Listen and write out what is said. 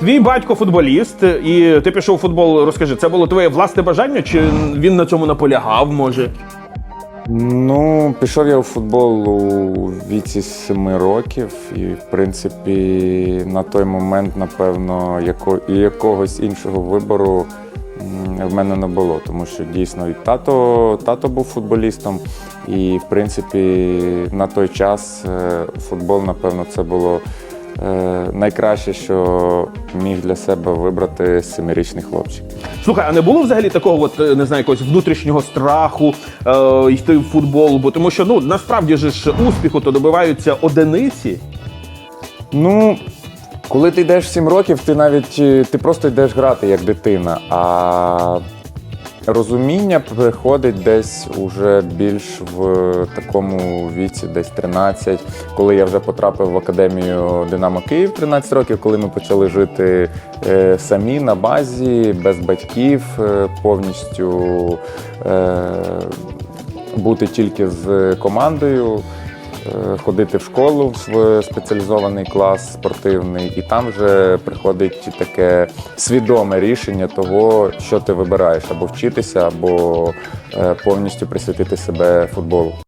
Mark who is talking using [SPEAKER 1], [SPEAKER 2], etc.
[SPEAKER 1] Твій батько футболіст, і ти пішов у футбол. Розкажи, це було твоє власне бажання, чи він на цьому наполягав? Може?
[SPEAKER 2] Ну, пішов я у футбол у віці 7 років, і в принципі на той момент, напевно, яко, якогось іншого вибору в мене не було, тому що дійсно і тато, тато був футболістом, і в принципі на той час е, футбол, напевно, це було. е, Найкраще, що міг для себе вибрати семирічний хлопчик.
[SPEAKER 1] Слухай, а не було взагалі такого, от, е, не знаю, якогось внутрішнього страху е, йти в футбол? Бо тому що ну насправді ж успіху то добиваються одиниці.
[SPEAKER 2] Ну, коли ти йдеш 7 років, ти навіть е, ти просто йдеш грати як дитина. А розуміння приходить десь уже більш в такому віці, десь 13, коли я вже потрапив в академію Динамо Київ 13 років, коли ми почали жити е, самі на базі, без батьків, е, повністю. Е, бути тільки з командою, ходити в школу в спеціалізований клас спортивний, і там вже приходить таке свідоме рішення того, що ти вибираєш, або вчитися, або е, повністю присвятити себе футболу.